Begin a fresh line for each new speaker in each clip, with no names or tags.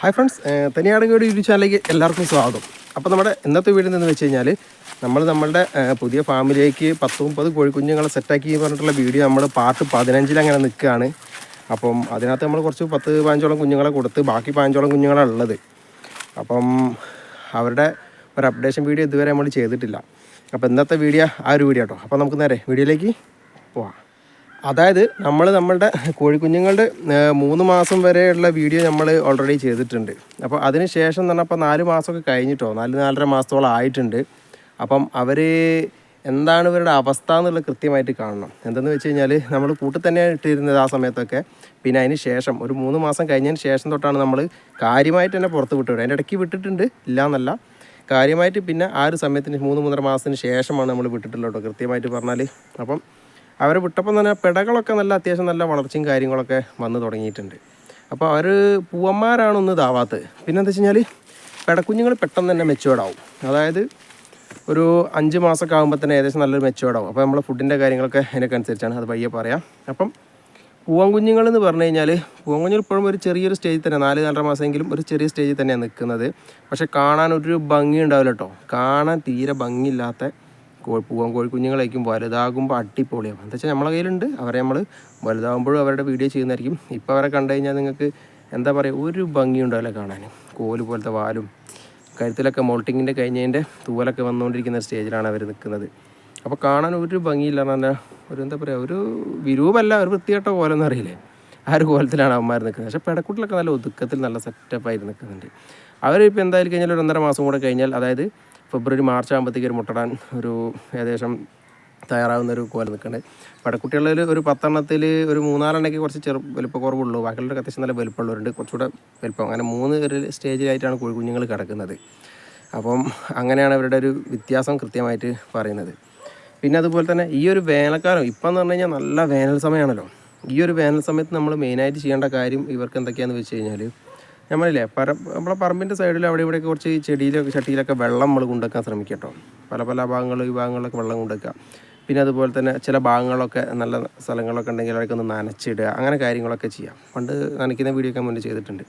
Hi friends തനിയാടങ്ങോട് YouTube ചാനലിലേക്ക് എല്ലാവർക്കും സ്വാഗതം. അപ്പോൾ നമ്മുടെ ഇന്നത്തെ വീട് എന്ന് വെച്ച് കഴിഞ്ഞാൽ നമ്മൾ നമ്മളുടെ പുതിയ ഫാമിലിയിലേക്ക് പത്ത് മുപ്പത് കോഴിക്കുഞ്ഞുങ്ങളെ സെറ്റാക്കി പറഞ്ഞിട്ടുള്ള വീഡിയോ നമ്മൾ പാർട്ട് പതിനഞ്ചിൽ അങ്ങനെ നിൽക്കുകയാണ് അപ്പം അതിനകത്ത് നമ്മൾ കുറച്ച് പത്ത് പതിനഞ്ചോളം കുഞ്ഞുങ്ങളെ കൊടുത്ത് ബാക്കി പതിനഞ്ചോളം കുഞ്ഞുങ്ങളാണ് ഉള്ളത്. അപ്പം അവരുടെ ഒരു അപ്ഡേഷൻ വീഡിയോ ഇതുവരെ നമ്മൾ ചെയ്തിട്ടില്ല. അപ്പോൾ ഇന്നത്തെ വീഡിയോ ആ ഒരു വീഡിയോ കേട്ടോ അപ്പോൾ നമുക്ക് നേരെ വീഡിയോയിലേക്ക് പോവാം. അതായത് നമ്മൾ നമ്മളുടെ കോഴിക്കുഞ്ഞുങ്ങളുടെ മൂന്ന് മാസം വരെയുള്ള വീഡിയോ നമ്മൾ ഓൾറെഡി ചെയ്തിട്ടുണ്ട്. അപ്പോൾ അതിന് ശേഷം തന്നെ അപ്പോൾ നാല് മാസമൊക്കെ കഴിഞ്ഞിട്ടോ നാല് നാലര മാസത്തോളം ആയിട്ടുണ്ട്. അപ്പം അവർ എന്താണ് ഇവരുടെ അവസ്ഥ എന്നുള്ളത് കൃത്യമായിട്ട് കാണണം. എന്തെന്ന് വെച്ച് കഴിഞ്ഞാൽ നമ്മൾ കൂട്ടിൽ തന്നെയാണ് ഇട്ടിരുന്നത് ആ സമയത്തൊക്കെ. പിന്നെ അതിന് ശേഷം ഒരു മൂന്ന് മാസം കഴിഞ്ഞതിന് ശേഷം തൊട്ടാണ് നമ്മൾ കാര്യമായിട്ട് തന്നെ പുറത്ത് വിട്ടുവിടുക അതിന്റെ ഇടയ്ക്ക് വിട്ടിട്ടുണ്ട് ഇല്ല എന്നല്ല കാര്യമായിട്ട് പിന്നെ ആ ഒരു സമയത്തിന് മൂന്ന് മൂന്നര മാസത്തിന് ശേഷമാണ് നമ്മൾ വിട്ടിട്ടുള്ളത് കേട്ടോ കൃത്യമായിട്ട് പറഞ്ഞാൽ അപ്പം അവരെ വിട്ടപ്പം തന്നെ പിടകളൊക്കെ നല്ല അത്യാവശ്യം നല്ല വളർച്ചയും കാര്യങ്ങളൊക്കെ വന്ന് തുടങ്ങിയിട്ടുണ്ട്. അപ്പോൾ അവർ പൂവന്മാരാണൊന്നും ഇതാവാത്തത് പിന്നെ എന്താ വെച്ച് കഴിഞ്ഞാൽ പിടക്കുഞ്ഞുങ്ങൾ പെട്ടെന്ന് തന്നെ മെച്ചുവേർഡാവും അതായത് ഒരു അഞ്ച് മാസമൊക്കെ ആകുമ്പോൾ തന്നെ ഏകദേശം നല്ലൊരു മെച്ചുവേർഡാവും അപ്പോൾ നമ്മളെ ഫുഡിന്റെ കാര്യങ്ങളൊക്കെ അതിനൊക്കെ അനുസരിച്ചാണ് അത് പയ്യെ പറയാം. അപ്പം പൂവൻ കുഞ്ഞുങ്ങൾ എന്ന് പറഞ്ഞു കഴിഞ്ഞാൽ പൂവൻ കുഞ്ഞുങ്ങൾ ഇപ്പോഴും ഒരു ചെറിയൊരു സ്റ്റേജിൽ തന്നെ നാല് നാലര മാസമെങ്കിലും ഒരു ചെറിയ സ്റ്റേജിൽ തന്നെയാണ് നിൽക്കുന്നത് പക്ഷേ കാണാൻ ഒരു ഭംഗി ഉണ്ടാവില്ല കേട്ടോ കാണാൻ തീരെ ഭംഗിയില്ലാത്ത കോ കോഴി കുഞ്ഞുങ്ങളായിരിക്കും. വലുതാകുമ്പോൾ അടിപൊളിയാകും എന്താ വെച്ചാൽ നമ്മളെ കയ്യിലുണ്ട്. അവരെ നമ്മൾ വലുതാകുമ്പോഴും അവരുടെ വീഡിയോ ചെയ്യുന്നതായിരിക്കും. ഇപ്പോൾ അവരെ കണ്ടു കഴിഞ്ഞാൽ നിങ്ങൾക്ക് എന്താ പറയുക ഒരു ഭംഗിയുണ്ടാവില്ല കാണാൻ കോൽ പോലത്തെ വാലും കഴുത്തിലൊക്കെ മോൾട്ടിങ്ങിന്റെ കഴിഞ്ഞതിന്റെ തൂവലൊക്കെ വന്നുകൊണ്ടിരിക്കുന്ന സ്റ്റേജിലാണ് അവർ നിൽക്കുന്നത് അപ്പോൾ കാണാൻ ഒരു ഭംഗിയില്ല പറഞ്ഞാൽ ഒരു എന്താ പറയുക ഒരു വിരൂപല്ല ഒരു വൃത്തികെട്ട കോലം അറിയില്ലേ? ആ ഒരു കോലത്തിലാണ് അവന്മാർ നിൽക്കുന്നത് പക്ഷേ പെടക്കുട്ടിലൊക്കെ നല്ല ഒതുക്കത്തിൽ നല്ല സെറ്റപ്പായിട്ട് നിൽക്കുന്നുണ്ട് അവരിപ്പോൾ എന്തായാലും കഴിഞ്ഞാൽ ഒരു ഒന്നര മാസം കൂടെ കഴിഞ്ഞാൽ അതായത് ഫെബ്രുവരി മാർച്ച് ആകുമ്പോഴത്തേക്ക് ഒരു മുട്ടടാൻ ഒരു ഏകദേശം തയ്യാറാവുന്ന ഒരു കോല നിൽക്കണേ പടക്കുട്ടികളിൽ ഒരു പത്തെണ്ണത്തിൽ ഒരു മൂന്നാലെണ്ണയ്ക്ക് കുറച്ച് ചെറു വലുപ്പം കുറവുള്ളൂ ബാക്കിയുള്ളവർക്ക് അത്യാവശ്യം നല്ല വലുപ്പമുള്ളവരുണ്ട്. കുറച്ചുകൂടെ വലുപ്പം. അങ്ങനെ മൂന്ന് ഒരു സ്റ്റേജിലായിട്ടാണ് കോഴിക്കുഞ്ഞുങ്ങൾ കിടക്കുന്നത്. അപ്പം അങ്ങനെയാണ് അവരുടെ ഒരു വ്യത്യാസം കൃത്യമായിട്ട് പറയുന്നത്. പിന്നെ അതുപോലെ തന്നെ ഈ ഒരു വേനൽക്കാലം ഇപ്പം എന്ന് പറഞ്ഞു കഴിഞ്ഞാൽ നല്ല വേനൽ സമയമാണല്ലോ. ഈ ഒരു വേനൽ സമയത്ത് നമ്മൾ മെയിനായിട്ട് ചെയ്യേണ്ട കാര്യം ഇവർക്ക് എന്തൊക്കെയാണെന്ന് വെച്ച് കഴിഞ്ഞാൽ നമ്മളില്ലേ പര നമ്മളെ പറമ്പിന്റെ സൈഡിൽ അവിടെ ഇവിടെയൊക്കെ കുറച്ച് ചെടിയിലൊക്കെ ചട്ടിയിലൊക്കെ വെള്ളം നമ്മൾ കൊണ്ടുവെക്കാൻ ശ്രമിക്കുക കേട്ടോ പല പല ഭാഗങ്ങളും ഈ ഭാഗങ്ങളിലൊക്കെ വെള്ളം കൊണ്ടുവെക്കുക. പിന്നെ അതുപോലെ തന്നെ ചില ഭാഗങ്ങളൊക്കെ നല്ല സ്ഥലങ്ങളൊക്കെ ഉണ്ടെങ്കിൽ അവിടെയൊക്കെ ഒന്ന് നനച്ചിടുക അങ്ങനെ കാര്യങ്ങളൊക്കെ ചെയ്യാം. പണ്ട് നനയ്ക്കുന്ന വീഡിയോ ഒക്കെ മുന്നേ ചെയ്തിട്ടുണ്ട്.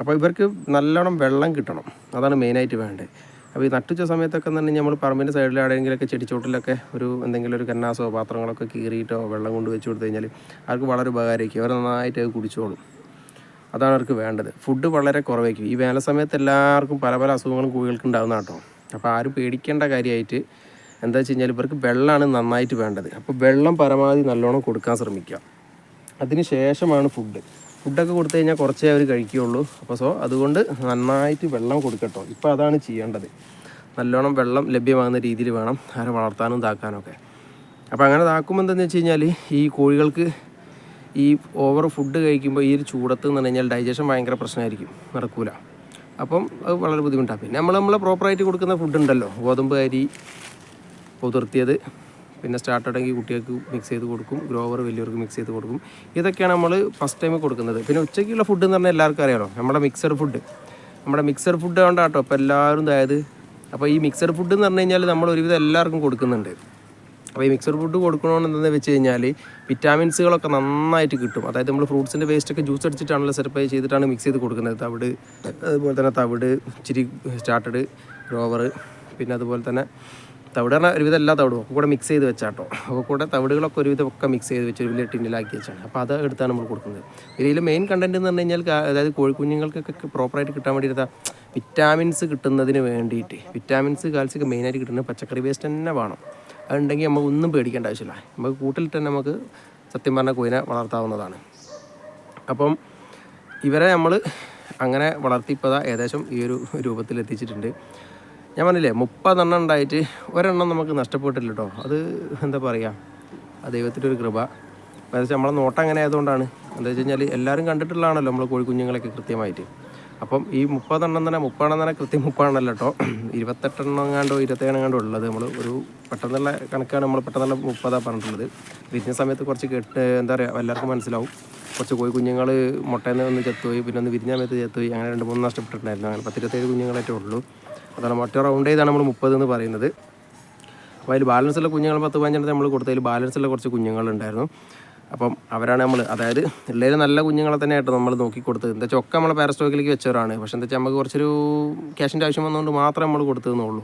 അപ്പോൾ ഇവർക്ക് നല്ലോണം വെള്ളം കിട്ടണം. അതാണ് മെയിനായിട്ട് വേണ്ടത്. അപ്പോൾ ഈ നട്ടുച്ച സമയത്തൊക്കെ എന്ന് പറഞ്ഞാൽ നമ്മൾ പറമ്പിന്റെ സൈഡിൽ ആടെങ്കിലൊക്കെ ചെടിച്ചോട്ടിലൊക്കെ ഒരു എന്തെങ്കിലും ഒരു കന്നാസോ പാത്രങ്ങളൊക്കെ കീറിയിട്ടോ വെള്ളം കൊണ്ട് വെച്ച് കൊടുത്തു കഴിഞ്ഞാൽ അവർക്ക് വളരെ ഉപകാരമായിരിക്കും. അവർ നന്നായിട്ട് അത് കുടിച്ചോളും. അതാണ് അവർക്ക് വേണ്ടത്. ഫുഡ് വളരെ കുറവായിരിക്കും. ഈ വേനൽ സമയത്ത് എല്ലാവർക്കും പല പല അസുഖങ്ങളും കോഴികൾക്ക് ഉണ്ടാകുന്ന കേട്ടോ. അപ്പോൾ ആരും പേടിക്കേണ്ട കാര്യമായിട്ട് എന്താ വെച്ച് കഴിഞ്ഞാൽ ഇവർക്ക് വെള്ളമാണ് നന്നായിട്ട് വേണ്ടത്. അപ്പോൾ വെള്ളം പരമാവധി നല്ലോണം കൊടുക്കാൻ ശ്രമിക്കുക. അതിന് ശേഷമാണ് ഫുഡ് ഫുഡൊക്കെ കൊടുത്തു കഴിഞ്ഞാൽ കുറച്ചേ അവർ കഴിക്കുകയുള്ളൂ. അപ്പോൾ സോ അതുകൊണ്ട് നന്നായിട്ട് വെള്ളം കൊടുക്കട്ടോ ഇപ്പോൾ അതാണ് ചെയ്യേണ്ടത്. നല്ലോണം വെള്ളം ലഭ്യമാകുന്ന രീതിയിൽ വേണം. അവരെ വളർത്താനും താക്കാനൊക്കെ അപ്പോൾ അങ്ങനെ താക്കുമ്പോൾ എന്താണെന്ന് വെച്ച് കഴിഞ്ഞാൽ ഈ കോഴികൾക്ക് ഈ ഓവർ ഫുഡ് കഴിക്കുമ്പോൾ ഈ ഒരു ചൂടത്ത് എന്ന് കഴിഞ്ഞാൽ ഡൈജഷൻ ഭയങ്കര പ്രശ്നമായിരിക്കും. നടക്കൂല. അപ്പം അത് വളരെ ബുദ്ധിമുട്ടാണ് പിന്നെ നമ്മൾ നമ്മളെ പ്രോപ്പറായിട്ട് കൊടുക്കുന്ന ഫുഡ് ഉണ്ടല്ലോ. ഗോതമ്പ് അരി കുതിർത്തിയത് പിന്നെ സ്റ്റാർട്ടഡെങ്കിൽ കുട്ടികൾക്ക് മിക്സ് ചെയ്ത് കൊടുക്കും. ഗ്രോവർ വലിയവർക്ക് മിക്സ് ചെയ്ത് കൊടുക്കും. ഇതൊക്കെയാണ് നമ്മൾ ഫസ്റ്റ് ടൈം കൊടുക്കുന്നത്. പിന്നെ ഉച്ചയ്ക്കുള്ള ഫുഡ് എന്ന് പറഞ്ഞാൽ എല്ലാവർക്കും അറിയാലോ. നമ്മുടെ മിക്സഡ് ഫുഡ് നമ്മുടെ മിക്സഡ് ഫുഡ് കൊണ്ടാട്ടോ അപ്പോൾ എല്ലാവരും അതായത് അപ്പോൾ ഈ മിക്സഡ് ഫുഡ് എന്ന് പറഞ്ഞു കഴിഞ്ഞാൽ നമ്മൾ ഒരുവിധം എല്ലാവർക്കും കൊടുക്കുന്നുണ്ട്. അപ്പോൾ ഈ മിക്സഡ് ഫുഡ് കൊടുക്കണമെന്ന് വെച്ച് കഴിഞ്ഞാൽ വിറ്റാമിൻസുകളൊക്കെ നന്നായിട്ട് കിട്ടും. അതായത് നമ്മൾ ഫ്രൂട്ട്സിന്റെ വേസ്റ്റൊക്കെ ജ്യൂസ് അടിച്ചിട്ടാണല്ലോ സെറ്റപ്പ് ചെയ്തിട്ടാണ് മിക്സ് ചെയ്ത് കൊടുക്കുന്നത്. തവിട് അതുപോലെ തന്നെ തവിട് ഇച്ചിരി സ്റ്റാർട്ടഡ് റോവർ പിന്നെ അതുപോലെ തന്നെ തവിട് പറഞ്ഞാൽ ഒരുവിധം എല്ലാ തവിടും ഒക്കെ കൂടെ മിക്സ് ചെയ്ത് വെച്ചാട്ടോ. ഒക്കെ കൂടെ തവിടുകളൊക്കെ ഒരുവിധം ഒക്കെ മിക്സ് ചെയ്ത് വെച്ച് ഒരു വലിയ ടിന്നിലാക്കി വെച്ചാണ്. അപ്പോൾ അത് എടുത്താണ് നമ്മൾ കൊടുക്കുന്നത്. ഇതിൽ മെയിൻ കണ്ടന്റ് എന്ന് പറഞ്ഞു കഴിഞ്ഞാൽ അതായത് കോഴിക്കുഞ്ഞുങ്ങൾക്കൊക്കെ പ്രോപ്പറായിട്ട് കിട്ടാൻ വേണ്ടിയിട്ട് വിറ്റാമിൻസ് കിട്ടുന്നതിന് വേണ്ടിയിട്ട് വിറ്റാമിൻസ് കാൽസ്യമൊക്കെ മെയിനായിട്ട് കിട്ടുന്നത് പച്ചക്കറി വേസ്റ്റ് തന്നെ വേണം. അതുണ്ടെങ്കിൽ നമുക്ക് ഒന്നും പേടിക്കേണ്ട ആവശ്യമില്ല. നമുക്ക് കൂട്ടിൽ തന്നെ നമുക്ക് സത്യം പറഞ്ഞ കുയിനെ വളർത്താവുന്നതാണ്. അപ്പം ഇവരെ നമ്മൾ അങ്ങനെ വളർത്തിയപ്പോൾ ഏകദേശം ഈ ഒരു രൂപത്തിൽ എത്തിച്ചിട്ടുണ്ട്. ഞാൻ പറഞ്ഞില്ലേ മുപ്പതെണ്ണം ഉണ്ടായിട്ട് ഒരെണ്ണം നമുക്ക് നഷ്ടപ്പെട്ടില്ല കേട്ടോ അത് എന്താ പറയുക ആ ദൈവത്തിന്റെ ഒരു കൃപ. എന്താ വെച്ചാൽ നമ്മളെ നോട്ടം അങ്ങനെ ആയതുകൊണ്ടാണ്. എന്താ വെച്ച് കഴിഞ്ഞാൽ എല്ലാവരും കണ്ടിട്ടുള്ളതാണല്ലോ നമ്മൾ കോഴിക്കുഞ്ഞുങ്ങളൊക്കെ കൃത്യമായിട്ട്. അപ്പം ഈ മുപ്പതെണ്ണം തന്നെ മുപ്പതെണ്ണം തന്നെ കൃത്യം മുപ്പതെണ്ണമല്ല കേട്ടോ. ഇരുപത്തെട്ടെണ്ണം എങ്ങാണ്ടോ ഇരുപത്തേഴ് എങ്ങാണ്ടോ ഉള്ളത്. നമ്മൾ ഒരു പെട്ടെന്നുള്ള കണക്കാണ് നമ്മൾ പെട്ടെന്നുള്ള മുപ്പതാണ് പറഞ്ഞിട്ടുള്ളത്. വിരിഞ്ഞ സമയത്ത് കുറച്ച് കേട്ട് എന്താ പറയുക എല്ലാവർക്കും മനസ്സിലാവും. കുറച്ച് കോഴി കുഞ്ഞുങ്ങൾ മുട്ടയിൽ നിന്ന് ഒന്ന് ചത്തുപോയി പിന്നെ ഒന്ന് വിരിഞ്ഞ സമയത്ത് ചത്തുപോയി അങ്ങനെ രണ്ട് മൂന്ന് നഷ്ടപ്പെട്ടിട്ടുണ്ടായിരുന്നു അങ്ങനെ പത്തിരുപത്തേഴ് കുഞ്ഞുങ്ങളായിട്ടേ ഉള്ളൂ. അതാണ് മറ്റേ റൗണ്ട് ചെയ്താണ് നമ്മൾ മുപ്പത് എന്ന് പറയുന്നത്. അപ്പോൾ അതിൽ ബാലൻസുള്ള കുഞ്ഞുങ്ങൾ പത്ത് പതിനഞ്ചെണ്ണത്തെ നമ്മൾ കൊടുത്തതിൽ ബാലൻസുള്ള കുറച്ച് കുഞ്ഞുങ്ങളുണ്ടായിരുന്നു. അപ്പം അവരാണ് നമ്മൾ അതായത് ഉള്ളതിൽ നല്ല കുഞ്ഞുങ്ങളെ തന്നെ ആയിട്ട് നമ്മൾ നോക്കി കൊടുത്തത്. എന്താ വെച്ചാൽ ഒക്കെ നമ്മൾ പാരസ്റ്റോക്കിലേക്ക് വെച്ചവരാണ്. പക്ഷെ എന്താ വെച്ചാൽ നമുക്ക് കുറച്ചൊരു ക്യാഷിന്റെ ആവശ്യം വന്നതുകൊണ്ട് മാത്രമേ നമ്മൾ കൊടുത്തതെന്നുള്ളൂ.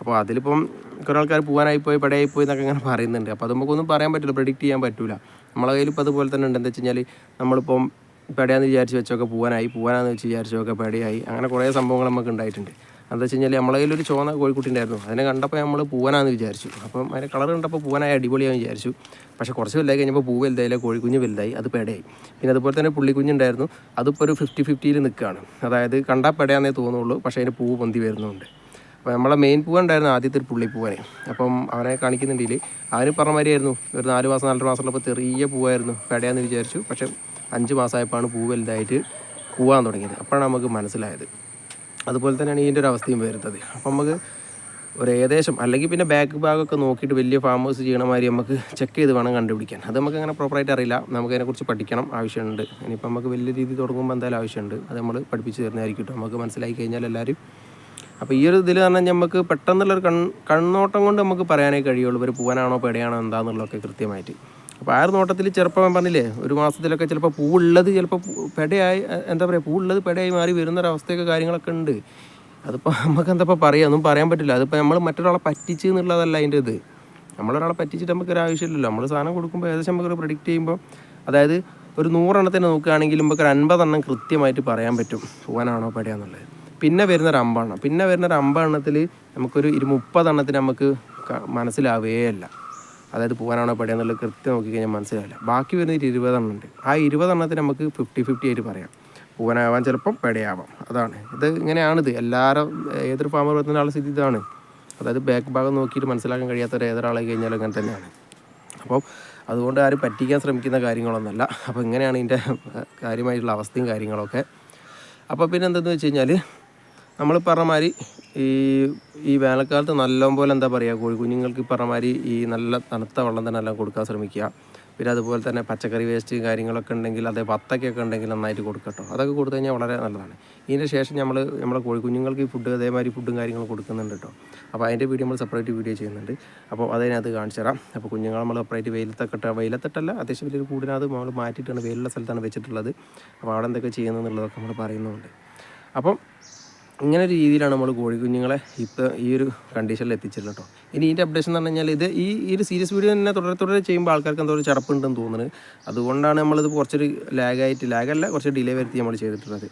അപ്പോൾ അതിലിപ്പം കുറേ ആൾക്കാർ പോകാനായി പോയി പടയായി പോയി എന്നൊക്കെ ഇങ്ങനെ പറയുന്നുണ്ട്. അപ്പോൾ അത് നമുക്കൊന്നും പറയാൻ പറ്റില്ല പ്രെഡിക്റ്റ് ചെയ്യാൻ പറ്റില്ല നമ്മളെ കയ്യിൽ ഇപ്പോൾ അതുപോലെ തന്നെ ഉണ്ട്. എന്താ വെച്ച് കഴിഞ്ഞാൽ നമ്മളിപ്പം പേടയാന്ന് വിചാരിച്ച് വെച്ചൊക്കെ പോകാനായി പോകാനാന്ന് വെച്ച് വിചാരിച്ചൊക്കെ പടയായി. അങ്ങനെ കുറേ സംഭവങ്ങൾ നമുക്ക് ഉണ്ടായിട്ടുണ്ട്. എന്താ വെച്ച് കഴിഞ്ഞാൽ നമ്മളെ കയ്യിലൊരു ചുവന്ന കോഴിക്കുട്ടിണ്ടായിരുന്നു അതിനെ കണ്ടപ്പോൾ നമ്മൾ പൂവനാന്ന് വിചാരിച്ചു. അപ്പം അതിന്റെ കളർ കണ്ടപ്പോൾ പൂവനായ അടിപൊളിയാന്ന് വിചാരിച്ചു. പക്ഷേ കുറച്ച് വലുതായി കഴിഞ്ഞപ്പോൾ പൂ വലുതായില്ല കോഴിക്കുഞ്ഞ് വലുതായി അത് പെടയായി. പിന്നെ അതുപോലെ തന്നെ പുള്ളിക്കുഞ്ഞുണ്ടായിരുന്നു. അതിപ്പോൾ ഒരു ഫിഫ്റ്റി ഫിഫ്റ്റിയിൽ നിൽക്കുകയാണ് അതായത് കണ്ടാൽ പെടയാന്നേ തോന്നുള്ളൂ പക്ഷേ അതിന് പൂവ് പൊന്തി വരുന്നുണ്ട്. അപ്പോൾ നമ്മളെ മെയിൻ പൂവ് ഉണ്ടായിരുന്നു ആദ്യത്തെ ഒരു പുള്ളിപ്പൂവനെ അപ്പം അവനെ കാണിക്കുന്നുണ്ടെങ്കിൽ അവന് പറഞ്ഞ മാതിരിയായിരുന്നു. ഒരു നാല് മാസം നാലര മാസം ഉള്ളപ്പോൾ ചെറിയ പൂവായിരുന്നു പെടയാന്ന് വിചാരിച്ചു. പക്ഷേ അഞ്ച് മാസമായപ്പോഴാണ് പൂ വലുതായിട്ട് പൂവാൻ തുടങ്ങിയത്. അപ്പോഴാണ് നമുക്ക് മനസ്സിലായത്. അതുപോലെ തന്നെയാണ് ഇതിന്റെ ഒരു അവസ്ഥയും വരുന്നത്. അപ്പം നമുക്ക് ഒരു ഏകദേശം അല്ലെങ്കിൽ പിന്നെ ബാക്ക് ഭാഗമൊക്കെ നോക്കിയിട്ട് വലിയ ഫാമേഴ്സ് ചെയ്യണ മാതിരി നമുക്ക് ചെക്ക് ചെയ്ത് വേണം കണ്ടുപിടിക്കാൻ. അത് നമുക്ക് അങ്ങനെ പ്രോപ്പറായിട്ട് അറിയില്ല. നമുക്ക് അതിനെക്കുറിച്ച് പഠിക്കണം ആവശ്യമുണ്ട്. ഇനിയിപ്പോൾ നമുക്ക് വലിയ രീതിയിൽ തുടങ്ങുമ്പോൾ എന്തായാലും ആവശ്യമുണ്ട്. അത് നമ്മൾ പഠിപ്പിച്ച് തരുന്നതായിരിക്കും കേട്ടോ. നമുക്ക് മനസ്സിലാക്കി കഴിഞ്ഞാൽ എല്ലാവരും. അപ്പോൾ ഈ ഒരു ഇതിൽ പറഞ്ഞാൽ നമുക്ക് പെട്ടെന്നുള്ളൊരു കൺ കണ്ണോട്ടം കൊണ്ട് നമുക്ക് പറയാനേ കഴിയുള്ളൂ. ഇവർ പൂവനാണോ പേടിയാണോ എന്താണെന്നുള്ളതൊക്കെ കൃത്യമായിട്ട്. അപ്പോൾ ആ ഒരു നോട്ടത്തിൽ ചിലപ്പോൾ ഞാൻ പറഞ്ഞില്ലേ ഒരു മാസത്തിലൊക്കെ ചിലപ്പോൾ പൂവുള്ളത് ചിലപ്പോൾ പെടയായി എന്താ പറയുക പൂവുള്ളത് പെടയായി മാറി വരുന്നൊരവസ്ഥയൊക്കെ കാര്യങ്ങളൊക്കെ ഉണ്ട്. അതിപ്പോൾ നമുക്ക് എന്താ പറയുക ഒന്നും പറയാൻ പറ്റില്ല. അതിപ്പോൾ നമ്മൾ മറ്റൊരാളെ പറ്റിച്ച് എന്നുള്ളതല്ല അതിന്റെ ഇത്. നമ്മളൊരാളെ പറ്റിച്ചിട്ട് നമുക്ക് ഒരു ആവശ്യമില്ലല്ലോ. നമ്മൾ സാധനം കൊടുക്കുമ്പോൾ ഏകദേശം നമുക്ക് പ്രിഡിക്റ്റ് ചെയ്യുമ്പോൾ അതായത് ഒരു നൂറെണ്ണത്തിന് നോക്കുകയാണെങ്കിൽ നമുക്ക് ഒരു അൻപതെണ്ണം കൃത്യമായിട്ട് പറയാൻ പറ്റും പൂവനാണോ പടയാന്നുള്ളത്. പിന്നെ വരുന്ന ഒരു അമ്പെണ്ണം പിന്നെ വരുന്ന ഒരു അമ്പെണ്ണത്തിൽ നമുക്കൊരു ഇരു മുപ്പതെണ്ണത്തിന് നമുക്ക് മനസ്സിലാവേ അല്ല അതായത് പൂവാനാണോ എന്നുള്ളത് കൃത്യം നോക്കിക്കഴിഞ്ഞാൽ മനസ്സിലാവില്ല. ബാക്കി വരുന്ന ഒരു ഇരുപതെണ്ണം ഉണ്ട് ആ ഇരുപതെണ്ണത്തിന് നമുക്ക് ഫിഫ്റ്റി ഫിഫ്റ്റി ആയിട്ട് പറയാം. പൂവനാവാൻ ചിലപ്പം പെടയാവാം. അതാണ്. ഇത് ഇങ്ങനെയാണിത്. എല്ലാവരും ഏതൊരു ഫാമർ വരുന്ന ആളുടെ സ്ഥിതി ഇതാണ്. അതായത് ബാക്ക് ഭാഗം നോക്കിയിട്ട് മനസ്സിലാക്കാൻ കഴിയാത്തവർ ഏതൊരാളായി കഴിഞ്ഞാലും അങ്ങനെ തന്നെയാണ്. അപ്പോൾ അതുകൊണ്ട് ആരും പറ്റിക്കാൻ ശ്രമിക്കുന്ന കാര്യങ്ങളൊന്നുമല്ല. അപ്പോൾ ഇങ്ങനെയാണ് ഇതിന്റെ കാര്യമായിട്ടുള്ള അവസ്ഥയും കാര്യങ്ങളൊക്കെ. അപ്പോൾ പിന്നെ എന്തെന്ന് വെച്ച് കഴിഞ്ഞാൽ നമ്മൾ പറഞ്ഞ മാതിരി ഈ ഈ വേനൽക്കാലത്ത് നല്ലപോലെ എന്താ പറയുക കോഴിക്കുഞ്ഞുങ്ങൾക്ക് പറഞ്ഞമാതിരി പറഞ്ഞ ഈ നല്ല തണുത്ത വെള്ളം തന്നെ എല്ലാം കൊടുക്കാൻ ശ്രമിക്കുക. പിന്നെ അതുപോലെ തന്നെ പച്ചക്കറി വേസ്റ്റ് കാര്യങ്ങളൊക്കെ ഉണ്ടെങ്കിൽ അതേ വത്തക്കൊക്കെ ഉണ്ടെങ്കിൽ നന്നായിട്ട് കൊടുക്കട്ടോ അതൊക്കെ കൊടുത്തു കഴിഞ്ഞാൽ വളരെ നല്ലതാണ്. ഇതിന് ശേഷം നമ്മൾ നമ്മുടെ കോഴിക്കുഞ്ഞുങ്ങൾക്ക് ഈ ഫുഡ് അതേമാതിരി ഫുഡും കാര്യങ്ങളും കൊടുക്കുന്നുണ്ട് കേട്ടോ അപ്പോൾ അതിന്റെ വീഡിയോ നമ്മൾ സെപ്പറേറ്റ് വീഡിയോ ചെയ്യുന്നുണ്ട്. അപ്പോൾ അതിനകത്ത് കാണിച്ചു തരാം. അപ്പോൾ കുഞ്ഞുങ്ങൾ നമ്മൾ സെപ്പറേറ്റ് വെയിലത്തൊക്കെ ഇട്ട വെയിലത്തിട്ടല്ല അത്യാവശ്യം വലിയൊരു കൂടിനകത്ത് നമ്മൾ മാറ്റിയിട്ടാണ് വെയിലുള്ള സ്ഥലത്താണ് വെച്ചിട്ടുള്ളത്. അപ്പോൾ അവിടെ എന്തൊക്കെ ചെയ്യുന്നതെന്നുള്ളതൊക്കെ നമ്മൾ പറയുന്നുണ്ട്. അപ്പം ഇങ്ങനെ ഒരു രീതിയിലാണ് നമ്മൾ കോഴിക്കുഞ്ഞുങ്ങളെ ഇപ്പോൾ ഈ ഒരു കണ്ടീഷനിൽ എത്തിച്ചിട്ടുള്ളത് കേട്ടോ ഇനി ഇതിന്റെ അപ്ഡേഷൻ എന്ന് പറഞ്ഞു കഴിഞ്ഞാൽ ഇത് ഈ ഒരു സീരിയസ് വീഡിയോ തന്നെ തുടരെ തുടരെ ചെയ്യുമ്പോൾ ആൾക്കാർക്ക് എന്തോ ഒരു ചടപ്പുണ്ടെന്ന് തോന്നുന്നത്. അതുകൊണ്ടാണ് നമ്മളിത് കുറച്ചൊരു ലാഗായിട്ട് ലാഗല്ല കുറച്ച് ഡിലേ വരുത്തി നമ്മൾ ചെയ്തിട്ടുള്ളത്.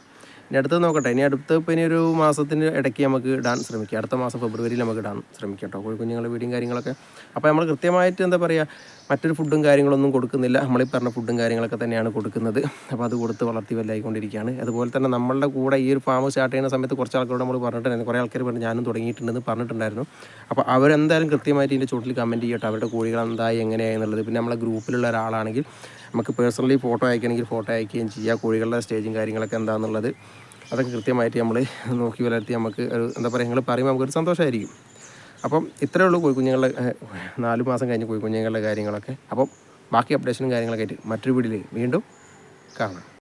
ഇനി അടുത്തത് നോക്കട്ടെ. ഇനി അടുത്ത് ഇപ്പോൾ ഇനി ഒരു മാസത്തിന് ഇടയ്ക്ക് നമുക്ക് ഇടാൻ ശ്രമിക്കാം. അടുത്ത മാസം ഫെബ്രുവരിയിൽ നമുക്ക് ഇടാൻ ശ്രമിക്കാം കേട്ടോ. കോഴിക്കുഞ്ഞുങ്ങളുടെ വീടും കാര്യങ്ങളൊക്കെ. അപ്പോൾ നമ്മൾ കൃത്യമായിട്ട് എന്താ പറയുക മറ്റൊരു ഫുഡും കാര്യങ്ങളൊന്നും കൊടുക്കുന്നില്ല. നമ്മളീ പറഞ്ഞ ഫുഡും കാര്യങ്ങളൊക്കെ തന്നെയാണ് കൊടുക്കുന്നത്. അപ്പോൾ അത് കൊടുത്ത് വളർത്തി വല്ലായിക്കൊണ്ടിരിക്കുകയാണ് അതുപോലെ തന്നെ നമ്മളുടെ കൂടെ ഈ ഒരു ഫാം സ്റ്റാർട്ട് ചെയ്യുന്ന സമയത്ത് കുറച്ച് ആൾക്കാരോട് നമ്മൾ പറഞ്ഞിട്ടുണ്ടായിരുന്നു. കുറേ ആൾക്കാർ പറഞ്ഞു ഞാനും തുടങ്ങിയിട്ടുണ്ടെന്ന് പറഞ്ഞിട്ടുണ്ടായിരുന്നു. അപ്പോൾ അവരെന്തായാലും കൃത്യമായിട്ട് ഇതിന്റെ ചുവട്ടിൽ കമന്റ് ചെയ്യട്ടെ. അവരുടെ കോഴികൾ എന്തായി എങ്ങനെയായി എന്നുള്ളത്. പിന്നെ നമ്മളെ ഗ്രൂപ്പിലുള്ള ഒരാളാണെങ്കിൽ നമുക്ക് പേഴ്സണലി ഫോട്ടോ അയക്കണമെങ്കിൽ ഫോട്ടോ അയക്കുകയും ചെയ്യുക കോഴികളുടെ സ്റ്റേജും കാര്യങ്ങളൊക്കെ എന്താണെന്നുള്ളത് അതൊക്കെ കൃത്യമായിട്ട് നമ്മൾ നോക്കി വളർത്തി നമുക്ക് ഒരു എന്താ പറയുക നിങ്ങൾ പറയുമ്പോൾ നമുക്കൊരു സന്തോഷമായിരിക്കും അപ്പം ഇത്രയേ ഉള്ളൂ കോഴിക്കുഞ്ഞുങ്ങളുടെ നാല് മാസം കഴിഞ്ഞ് കോഴിക്കുഞ്ഞുങ്ങളുടെ കാര്യങ്ങളൊക്കെ. അപ്പം ബാക്കി അപ്ഡേഷനും കാര്യങ്ങളൊക്കെ ആയിട്ട് മറ്റൊരു വീട്ടിൽ വീണ്ടും കാണാം.